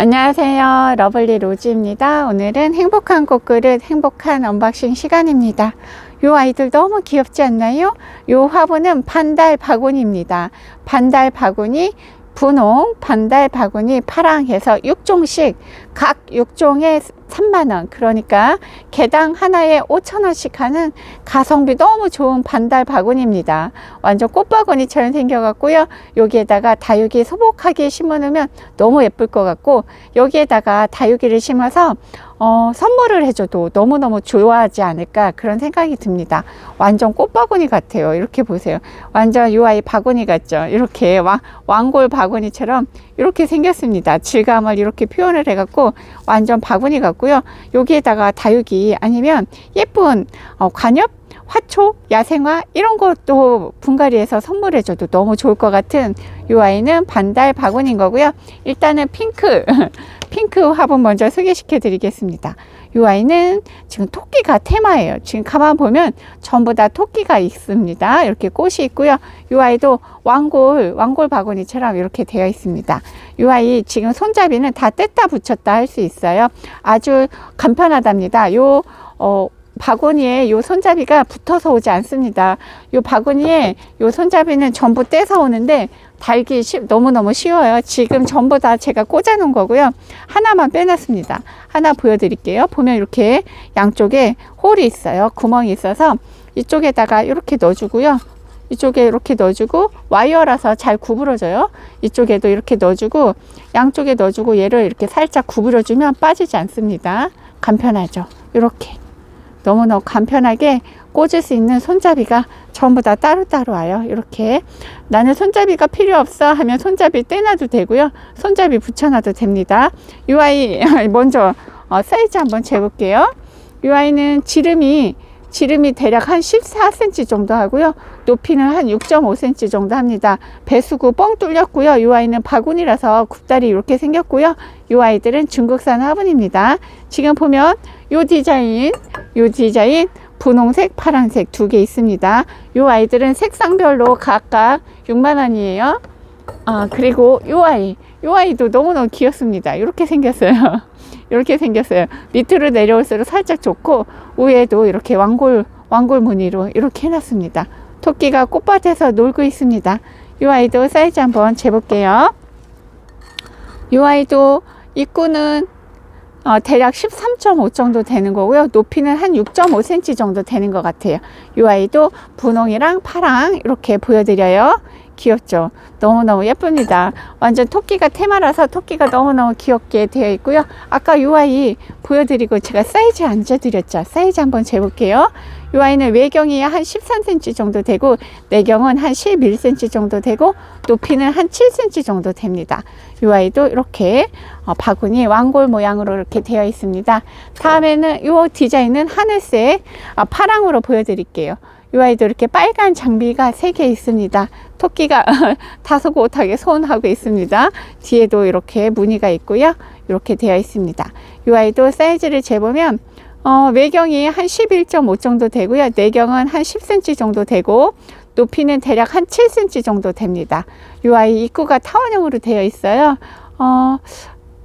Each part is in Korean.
안녕하세요. 러블리 로즈입니다. 오늘은 행복한 꽃그릇 행복한 언박싱 시간입니다. 요 아이들 너무 귀엽지 않나요? 요 화분은 반달 바구니입니다. 반달 바구니 분홍, 반달 바구니 파랑 해서 6종씩 각 6종에 3만원 그러니까 개당 하나에 5천원씩 하는 가성비 너무 좋은 반달 바구니입니다. 완전 꽃바구니처럼 생겨갖고요. 여기에다가 다육이 소복하게 심어 놓으면 너무 예쁠 것 같고 여기에다가 다육이를 심어서 어, 선물을 해줘도 너무너무 좋아하지 않을까 그런 생각이 듭니다. 완전 꽃바구니 같아요. 이렇게 보세요. 완전 요 아이 바구니 같죠? 이렇게 왕, 왕골 바구니처럼 이렇게 생겼습니다. 질감을 이렇게 표현을 해갖고 완전 바구니 같고요. 여기에다가 다육이 아니면 예쁜 어, 관엽 화초, 야생화 이런 것도 분갈이해서 선물해줘도 너무 좋을 것 같은 이 아이는 반달 바구니인 거고요. 일단은 핑크, 핑크 화분 먼저 소개시켜 드리겠습니다. 이 아이는 지금 토끼가 테마예요. 지금 가만 보면 전부 다 토끼가 있습니다. 이렇게 꽃이 있고요. 이 아이도 왕골, 왕골 바구니처럼 이렇게 되어 있습니다. 이 아이 지금 손잡이는 다 뗐다 붙였다 할 수 있어요. 아주 간편하답니다. 요, 어, 바구니에 요 손잡이가 붙어서 오지 않습니다. 요 바구니에 요 손잡이는 전부 떼서 오는데 달기 쉬, 너무너무 쉬워요. 지금 전부 다 제가 꽂아 놓은 거고요. 하나만 빼놨습니다. 하나 보여드릴게요. 보면 이렇게 양쪽에 홀이 있어요. 구멍이 있어서 이쪽에다가 이렇게 넣어주고요. 이쪽에 이렇게 넣어주고 와이어라서 잘 구부러져요. 이쪽에도 이렇게 넣어주고 양쪽에 넣어주고 얘를 이렇게 살짝 구부려주면 빠지지 않습니다. 간편하죠. 이렇게. 너무너무 간편하게 꽂을 수 있는 손잡이가 전부 다 따로따로 와요. 이렇게. 나는 손잡이가 필요 없어 하면 손잡이 떼놔도 되고요. 손잡이 붙여놔도 됩니다. 이 아이 먼저 어, 사이즈 한번 재볼게요. 이 아이는 지름이 지름이 대략 한 14cm 정도 하고요. 높이는 한 6.5cm 정도 합니다. 배수구 뻥 뚫렸고요. 이 아이는 바구니라서 굽다리 이렇게 생겼고요. 이 아이들은 중국산 화분입니다. 지금 보면 이 디자인, 이 디자인 분홍색, 파란색 두 개 있습니다. 이 아이들은 색상별로 각각 6만 원이에요. 아, 그리고 이 아이, 이 아이도 너무너무 귀엽습니다. 이렇게 생겼어요. 이렇게 생겼어요. 밑으로 내려올수록 살짝 좋고 위에도 이렇게 왕골 왕골 무늬로 이렇게 해놨습니다. 토끼가 꽃밭에서 놀고 있습니다. 이 아이도 사이즈 한번 재볼게요. 이 아이도 입구는 어, 대략 13.5 정도 되는 거고요. 높이는 한 6.5cm 정도 되는 것 같아요. 이 아이도 분홍이랑 파랑 이렇게 보여드려요. 귀엽죠? 너무너무 예쁩니다. 완전 토끼가 테마라서 토끼가 너무너무 귀엽게 되어 있고요. 아까 이 아이 보여드리고 제가 사이즈 안 재드렸죠. 사이즈 한번 재볼게요. 이 아이는 외경이 한 13cm 정도 되고 내경은 한 11cm 정도 되고 높이는 한 7cm 정도 됩니다. 이 아이도 이렇게 어, 바구니 왕골 모양으로 이렇게 되어 있습니다. 다음에는 이 디자인은 하늘색 아, 파랑으로 보여드릴게요. 이 아이도 이렇게 빨간 장비가 세 개 있습니다. 토끼가 다소곳하게 손하고 있습니다. 뒤에도 이렇게 무늬가 있고요. 이렇게 되어 있습니다. 이 아이도 사이즈를 재보면 어, 외경이 한 11.5 정도 되고요. 내경은 한 10cm 정도 되고 높이는 대략 한 7cm 정도 됩니다. 이 아이 입구가 타원형으로 되어 있어요. 어,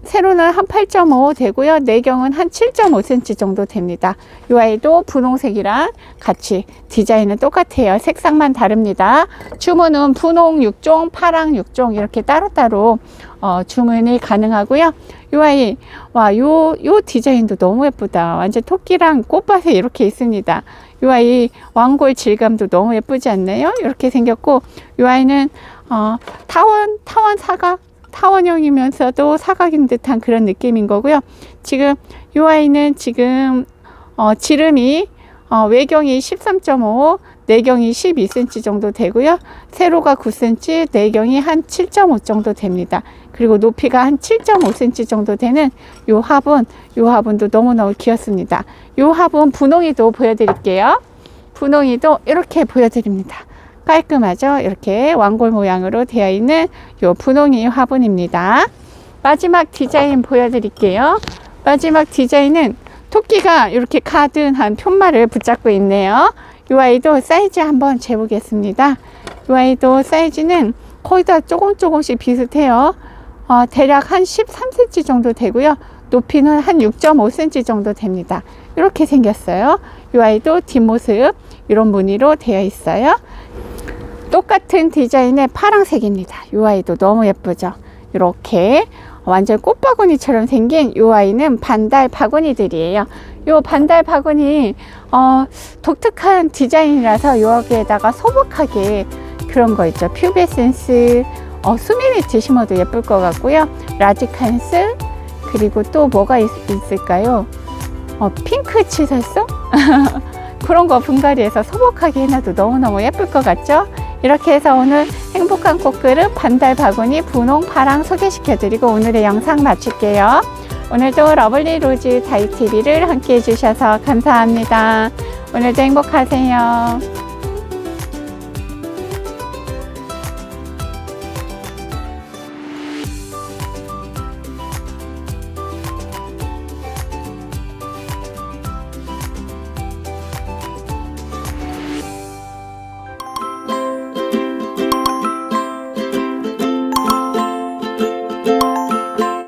세로는 한 8.5 되고요. 내경은 한 7.5cm 정도 됩니다. 이 아이도 분홍색이랑 같이 디자인은 똑같아요. 색상만 다릅니다. 주문은 분홍 6종, 파랑 6종 이렇게 따로따로 어, 주문이 가능하고요. 이 아이, 와, 요, 요 디자인도 너무 예쁘다. 완전 토끼랑 꽃밭에 이렇게 있습니다. 이 아이 왕골 질감도 너무 예쁘지 않나요? 이렇게 생겼고, 이 아이는 어, 타원, 타원 사각 타원형이면서도 사각인 듯한 그런 느낌인 거고요. 지금 이 아이는 지금 어, 지름이 어, 외경이 13.5, 내경이 12cm 정도 되고요. 세로가 9cm, 내경이 한 7.5 정도 됩니다. 그리고 높이가 한 7.5cm 정도 되는 요 화분, 요 화분도 너무너무 귀엽습니다. 요 화분 분홍이도 보여드릴게요. 분홍이도 이렇게 보여드립니다. 깔끔하죠? 이렇게 왕골 모양으로 되어 있는 요 분홍이 화분입니다. 마지막 디자인 보여드릴게요. 마지막 디자인은 토끼가 이렇게 가든한 편말을 붙잡고 있네요. 이 아이도 사이즈 한번 재보겠습니다. 이 아이도 사이즈는 거의 다 조금 조금씩 비슷해요. 어, 대략 한 13cm 정도 되고요. 높이는 한 6.5cm 정도 됩니다. 이렇게 생겼어요. 이 아이도 뒷모습 이런 무늬로 되어 있어요. 똑같은 디자인의 파랑색입니다. 이 아이도 너무 예쁘죠? 이렇게 완전 꽃바구니처럼 생긴 이 아이는 반달 바구니들이에요. 이 반달 바구니 어, 독특한 디자인이라서 여기에다가 소복하게 그런 거 있죠. 퓨베센스, 어, 수미미트 심어도 예쁠 것 같고요. 라지칸스 그리고 또 뭐가 있, 있을까요? 어, 핑크 치설송? 그런 거 분갈이해서 소복하게 해놔도 너무너무 예쁠 것 같죠? 이렇게 해서 오늘 행복한 꽃그릇 반달 바구니 분홍 파랑 소개시켜드리고 오늘의 영상 마칠게요. 오늘도 러블리 로즈 다이TV를 함께 해주셔서 감사합니다. 오늘도 행복하세요.